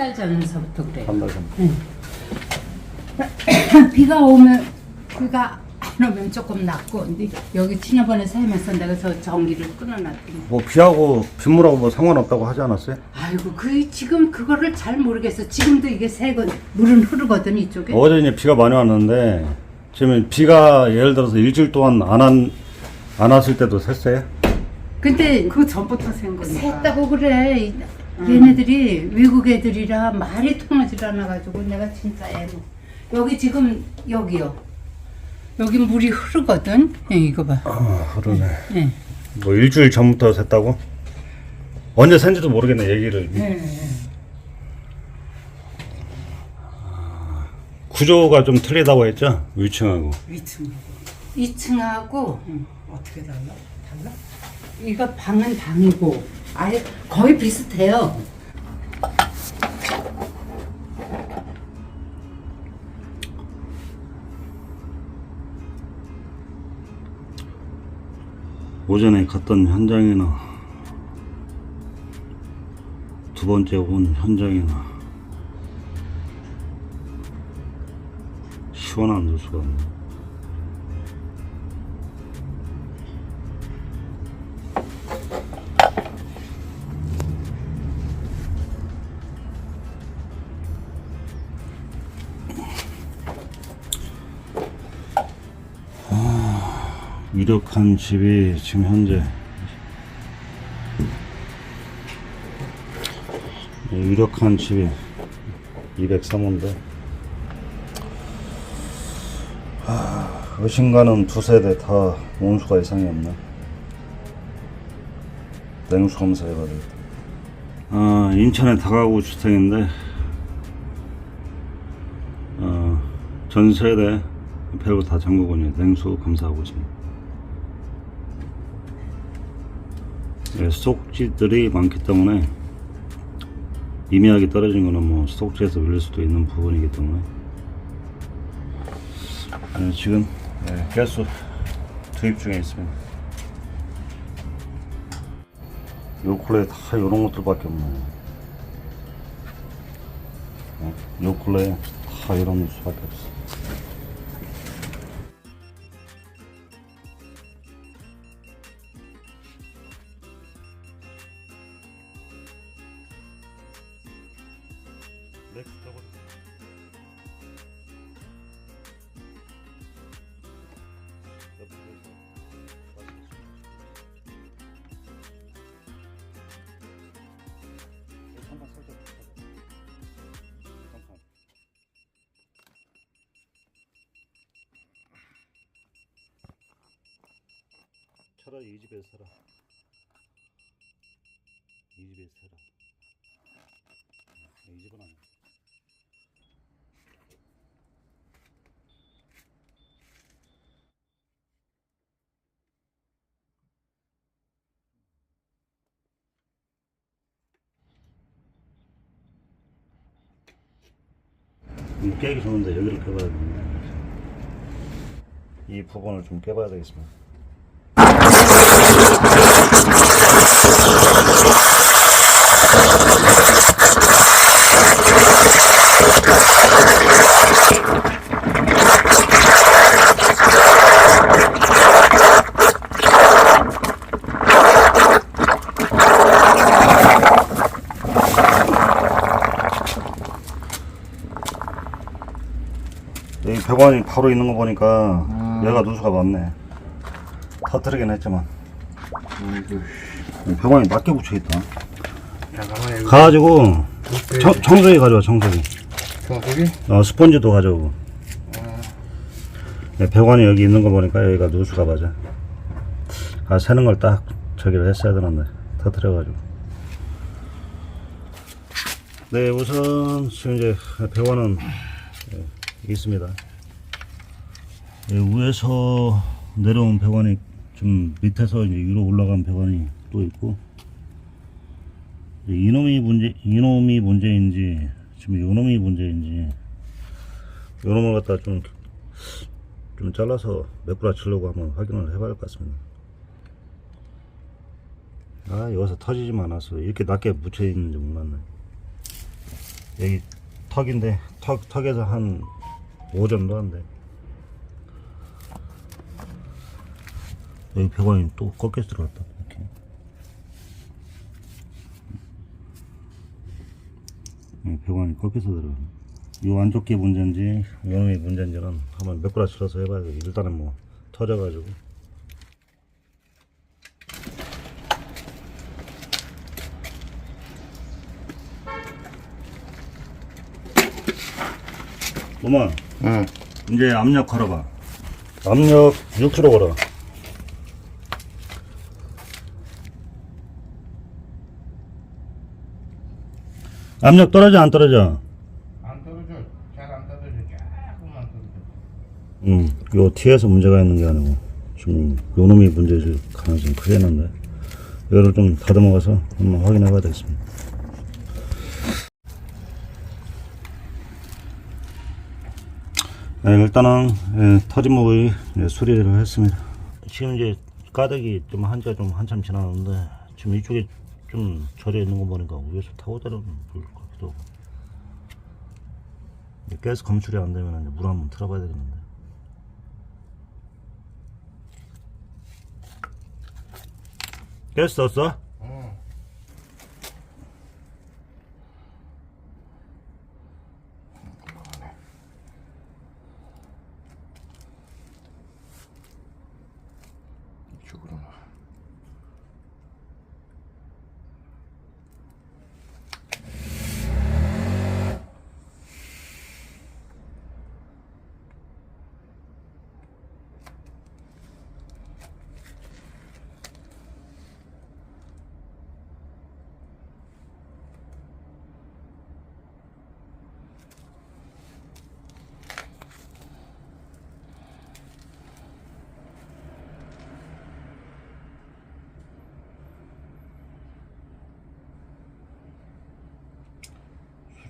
한달 전서부터 그래요. 한 달 전. 비가 오면 비가 안 오면 조금 낫고 근데 여기 지난번에 살면서 내가 저 전기를 끊어놨더니 뭐 비하고 빗물하고 뭐 상관없다고 하지 않았어요? 아이고 그 지금 그거를 잘 모르겠어 지금도 이게 새거 물은 흐르거든 이쪽에 어제 이제 비가 많이 왔는데 지금 비가 예를 들어서 일주일 동안 안 한, 안 왔을 때도 샜어요? 근데 그 전부터 센 거니까. 샜다고 그래 얘네들이 외국 애들이라 말이 통하지 않아가지고 내가 진짜 애노 여기 지금 여기요 여기 물이 흐르거든 예, 이거 봐 아 그러네. 예. 뭐 일주일 전부터 샜다고? 언제 샌지도 모르겠네 얘기를. 예. 구조가 좀 틀리다고 했죠? 위층하고. 위층 2층하고 어떻게 달라? 달라? 이거 방은 방이고 아예 거의 비슷해요. 오전에 갔던 현장이나 두 번째 온 현장이나 시원한 누수가 없네. 유력한 집이 지금 현재. 유력한 집이 203호인데. 의심가는 두 세대 다 온수가 이상이 없네. 냉수 되겠다 아, 인천의 다가구 주택인데 어, 전 세대 별로 다 잠그고요. 냉수 검사하고 있습니다 네, 수독지들이 많기 때문에 미미하게 떨어진 거는 뭐 수독지에서 밀릴 수도 있는 부분이기 때문에 네, 지금 네, 가스 투입 중에 있습니다. 요 근래에 다 이런 것들밖에 없네. 네, 요 근래에 다 이런 수밖에 없어. 차라리 이 집에 살아. 이 집에 살아. 이 집은 아니야. 이 깨기 좋은데 여기를 깨봐야 되겠네. 이 부분을 좀 깨봐야 되겠습니다. 배관이 바로 있는 거 보니까 얘가 누수가 많네. 터뜨리긴 했지만. 배관이 낮게 붙여 있다. 잠깐만 여기 가가지고 청, 청소기 가져와 청소기. 청소기? 어 스펀지도 가져오고. 네, 배관이 여기 있는 거 보니까 여기가 누수가 맞아. 아 새는 걸 딱 저기를 했어야 되는데 터뜨려가지고. 네 우선 지금 이제 배관은 예, 있습니다. 예, 위에서 내려온 배관이 좀 밑에서 이제 위로 올라간 배관이 또 있고 이놈이 문제 이놈이 문제인지 지금 요놈이 문제인지 요놈을 갖다 좀, 좀 잘라서 메꾸라치려고 한번 확인을 해봐야 할 것 같습니다. 아 여기서 터지지만 않았어 이렇게 낮게 묻혀 있는지 몰랐네. 여기 턱인데 턱 턱에서 한 5 정도 한대. 여기 배관이 또 꺾여 들어갔다. 이렇게. 이 배관이 꺾여서 들어가네. 이 안쪽 게 문제인지 이놈이 문제인지는 한번 몇 그라 실어서 해봐야 돼. 일단은 뭐 터져가지고. 엄마 응. 이제 압력 걸어봐. 압력 6kg 걸어. 압력 떨어져 안 떨어져? 안 떨어져. 잘 안 떨어져. 조금만 떨어져. 응. 요 티에서 문제가 있는 게 아니고 지금 요 놈이 문제일 가능성이 크게 있는데 이거를 좀 다듬어 가서 한번 확인해 봐야 되겠습니다. 네, 일단은 예, 터진 목의 예, 수리를 했습니다. 지금 이제 가닥이 좀 한지가 좀 한참 지났는데 지금 이쪽에 좀 절여 있는 거 보니까 위에서 타고 내려오는 물 같기도 하고 가스 검출이 안 되면 물 한번 틀어봐야 되겠는데. 가스 썼어?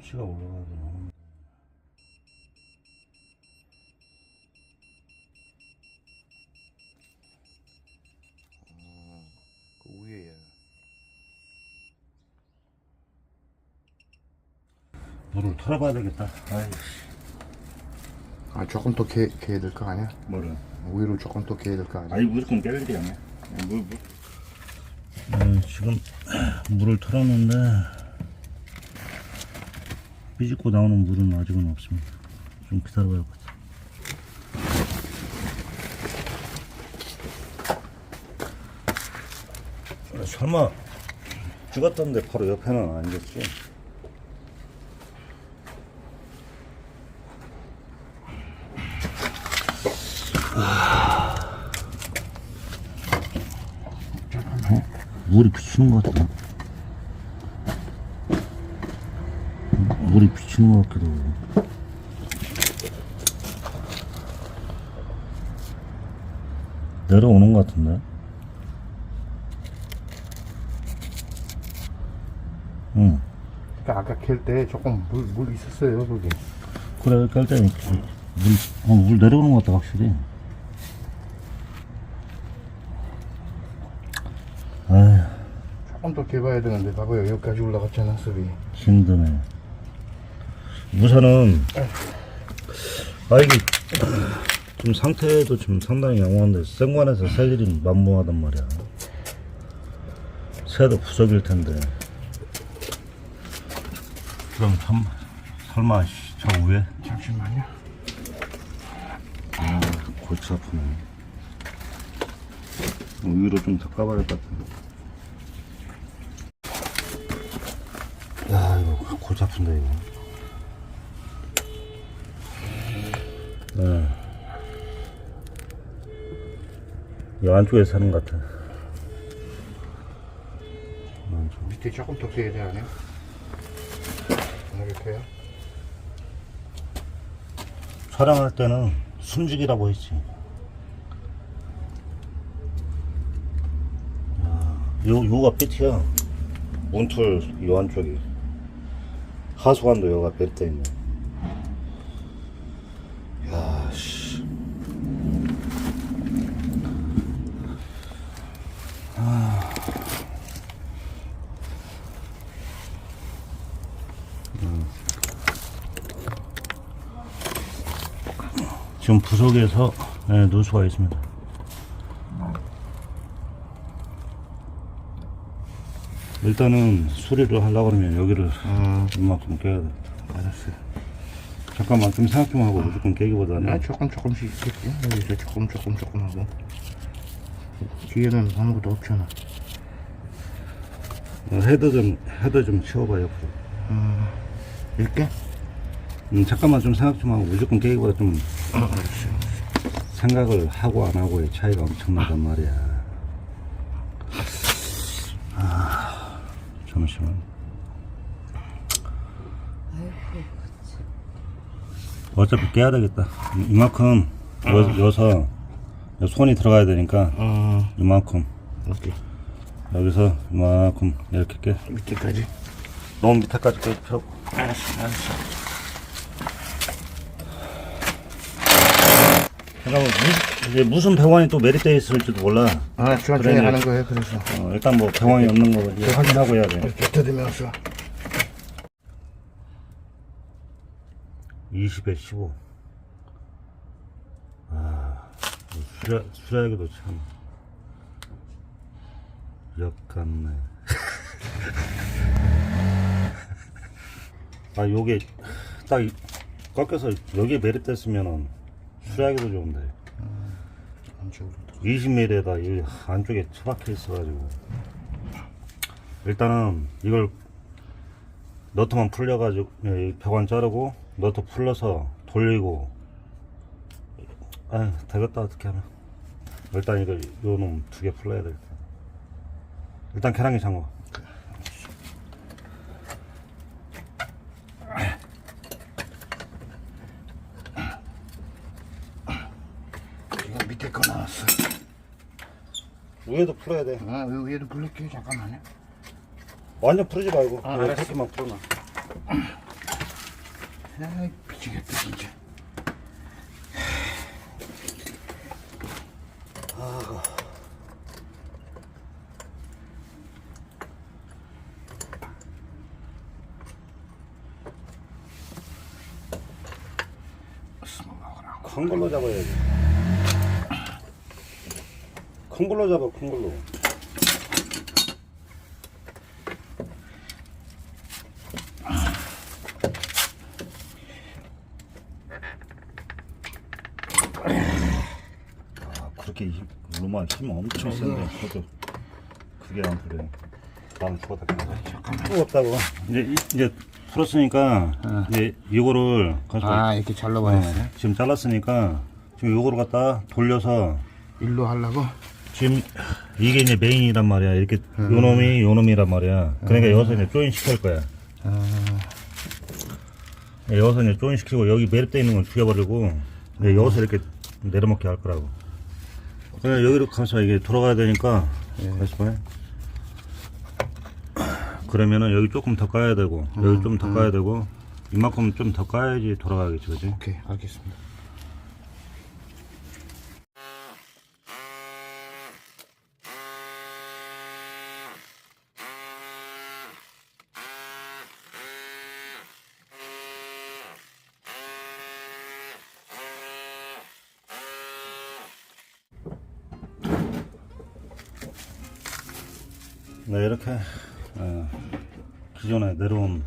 수치가 올라가긴 하는데. 그 위에야. 물을 털어봐야 되겠다. 아이씨. 아 조금 더 개, 개야 될 거 아니야? 뭐를? 위로 조금 더 개야 될 거 아니야? 아니 무조건 깰 일이 아니야. 물, 물. 음, 지금 물을 털었는데 삐집고 나오는 물은 아직은 없습니다. 좀 기다려봐야 할 것 같아. 아, 설마 죽었던데 바로 옆에는 아니겠지? 물이 비치는 것 같아. 같기도 하고. 내려오는 것 같은데? 응. 그러니까 아까 캘 때 조금 물, 물 있었어요 거기. 그래, 깔때 물, 어, 물 내려오는 것 같다, 확실히. 아휴, 조금 더 개봐야 되는데 봐봐요 여기까지 올라갔잖아 습이. 힘드네. 우선은, 아, 이게, 좀 상태도 좀 상당히 양호한데, 생관에서 셀 일이 만무하단 말이야. 새도 부석일 텐데. 그럼 참, 설마, 씨, 저 위에? 잠시만요. 아, 골치 아프네. 위로 좀더 까봐야 될 것 같은데. 야, 이거 골치 아픈데, 이거. 이 안쪽에 사는 것 같아. 밑에 조금 더 개야 돼 아니야? 이렇게요? 촬영할 때는 숨죽이라고 했지. 야, 요, 요가 끝이야. 문틀 요 안쪽이. 하수관도 요가 뺐대 있네. 아. 지금 부속에서 네, 누수가 있습니다. 일단은 수리를 하려고 그러면 여기를 음. 이만큼 깨야 돼. 알았어요. 잠깐만 좀 생각 좀 하고 무조건 깨기보다는. 아, 조금 조금씩 있겠지. 여기서 조금 조금 조금 하고. 뒤에는 아무것도 없잖아. 어, 헤드 좀 헤드 좀 치워봐 옆으로. 이렇게? 음, 잠깐만 좀 생각 좀 하고 무조건 깨기보다 좀 어. 생각을 하고 안 하고의 차이가 엄청나단 말이야. 아, 잠시만. 어차피 깨야 되겠다. 이- 이만큼 여, 여서 손이 들어가야 되니까 어, 이만큼 오케이. 여기서 이만큼 이렇게 깨. 밑에까지. 너무 밑에까지 깨 필요 없고. 알았어, 알았어. 잠깐만 무, 이제 무슨 병원이 또 메리트에 있을지도 몰라. 아, 천천히 그래, 하는 거예요. 그래서 어, 일단 뭐 병원이 없는 거 이제 확인하고 해야 돼. 이렇게 들으면서 20에 15. 아, 수라, 수라기도 참. 역같네. 아, 요게 딱 이- 꺾여서 여기에 메리 뗐으면은 수라기도 좋은데. 안쪽으로 20mm에다 이 안쪽에 처박혀 있어가지고. 일단은 이걸 너트만 풀려가지고 이 벽안 자르고 너트 풀러서 돌리고 아 되겠다 어떻게 하면 일단 이거 요놈 두 개 풀러야 되겠다 일단 계란기 잠궈 이거 밑에 거 나왔어. 위에도 풀어야 돼 아, 위에도 불릴게요. 잠깐만요. 완전 풀지 말고 아, 그냥 알았어. 그렇게만 풀어놔 아이, 미치겠다, 진짜. 큰 걸로 잡아야지 큰 걸로 잡아 큰 걸로. 아 그렇게 힘, 로만 힘 엄청 센데 그게 안 풀려 나는 죽었다 잠깐만 뜨겁다고 이제 이- 이제 풀었으니까 이제 이거를 가지고 아, 이렇게 잘라버렸어요. 어, 지금 잘랐으니까 지금 요거를 갖다 돌려서 일로 하려고? 지금 이게 이제 메인이란 말이야. 이렇게 요 놈이 요 놈이란 말이야. 그러니까 여기서 이제 조인 시킬 거야. 여기서 이제 조인 시키고 여기 매립돼 있는 건 죽여버리고 이제 여기서 이렇게 내려먹게 할 거라고. 그냥 여기로 가서 이게 돌아가야 되니까 다시 봐요. 그러면은 여기 조금 더 까야 되고 여기 좀 더 까야 되고 이만큼 좀 더 까야지 돌아가겠지, 그지? 오케이, 알겠습니다. 네, 이렇게 어, 기존에 내려온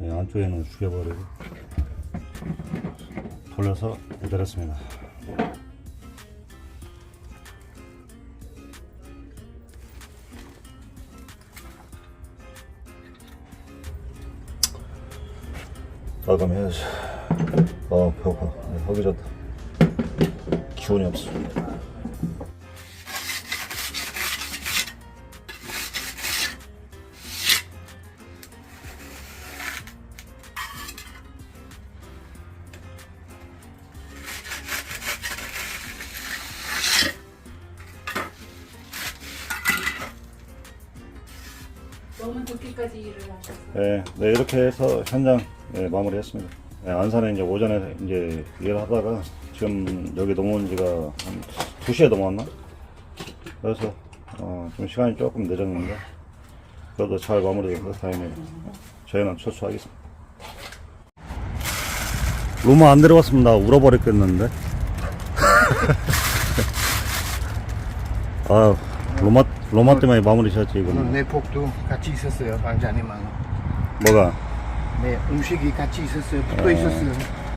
이 안쪽에는 죽여버리고 돌려서 내렸습니다. 마감해야지. 아, 배고파. 네, 허기 졌다. 기운이 없어. 네, 네, 이렇게 해서 현장 네, 마무리했습니다. 네, 안산에 이제 오전에 이제 일을 하다가 지금 여기 넘어온 지가 한 2시에 넘어왔나? 그래서 어, 좀 시간이 조금 늦었는데 그래도 잘 마무리돼서 다행이에요. 저희는 철수하겠습니다. 로마 안 들어갔습니다. 울어버렸겠는데. 아 로마 로마 때문에 마무리 지었지 이거는. 네, 내 폭도 같이 있었어요 방자님하고. 뭐가? 네, 음식이 같이 있었어요. 붙어 있었어요.